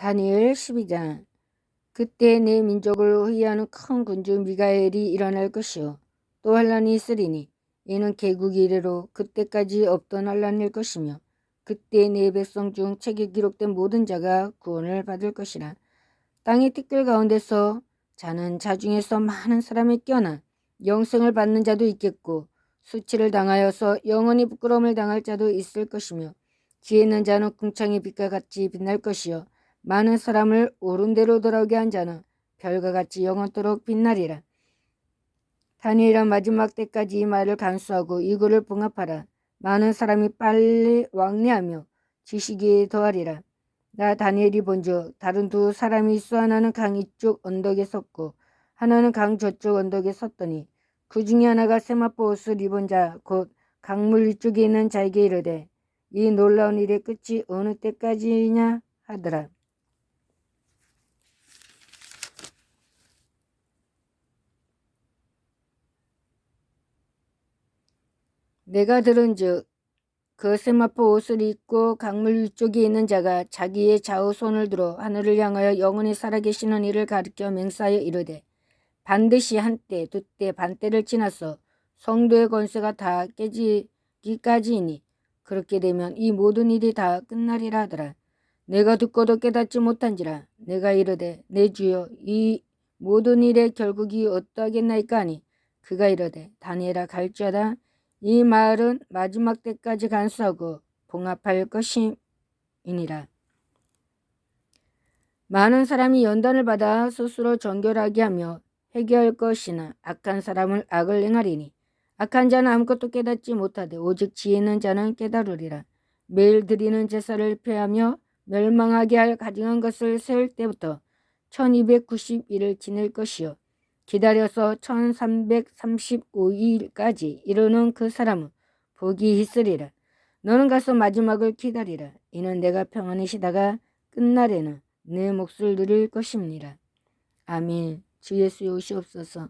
다니엘 12장. 그때 내 민족을 회의하는 큰 군주 미가엘이 일어날 것이요. 또 환란이 있으리니 이는 개국이 이래로 그때까지 없던 환란일 것이며 그때 내 백성 중 책에 기록된 모든 자가 구원을 받을 것이라. 땅의 티끌 가운데서 자는 자 중에서 많은 사람이 깨어나 영생을 받는 자도 있겠고 수치를 당하여서 영원히 부끄러움을 당할 자도 있을 것이며 지혜 있는 자는 궁창의 빛과 같이 빛날 것이요 많은 사람을 옳은 대로 돌아오게 한 자는 별과 같이 영원토록 빛나리라. 다니엘은 마지막 때까지 이 말을 간수하고 이거를 봉합하라. 많은 사람이 빨리 왕래하며 지식이 더하리라. 나 다니엘이 본즉 다른 두 사람이 있어 하나는 강 이쪽 언덕에 섰고 하나는 강 저쪽 언덕에 섰더니 그 중에 하나가 세마포 옷을 입은 자 곧 강물 위쪽에 있는 자에게 이르되 이 놀라운 일의 끝이 어느 때까지냐 하더라. 내가 들은즉 그 세마포 옷을 입고 강물 위쪽에 있는 자가 자기의 좌우 손을 들어 하늘을 향하여 영원히 살아계시는 이를 가리켜 맹세하여 이르되 반드시 한때 두 때 반때를 지나서 성도의 권세가 다 깨지기까지이니 그렇게 되면 이 모든 일이 다 끝나리라 하더라. 내가 듣고도 깨닫지 못한지라 내가 이르되 내 주여 이 모든 일의 결국이 어떠하겠나이까 하니 그가 이르되 다니엘아 갈지어다 이 말은 마지막 때까지 간수하고 봉합할 것이니라. 많은 사람이 연단을 받아 스스로 정결하게 하며 회개할 것이나 악한 사람을 악을 행하리니 악한 자는 아무것도 깨닫지 못하되 오직 지혜 있는 자는 깨달으리라. 매일 드리는 제사를 폐하며 멸망하게 할 가증한 것을 세울 때부터 1290일을 지낼 것이요 기다려서 1335일까지 이르는 그 사람은 복이 있으리라. 너는 가서 마지막을 기다리라. 이는 내가 평안히 쉬다가 끝날에는 내 몫을 누릴 것입니다. 아멘. 주 예수의 오시옵소서.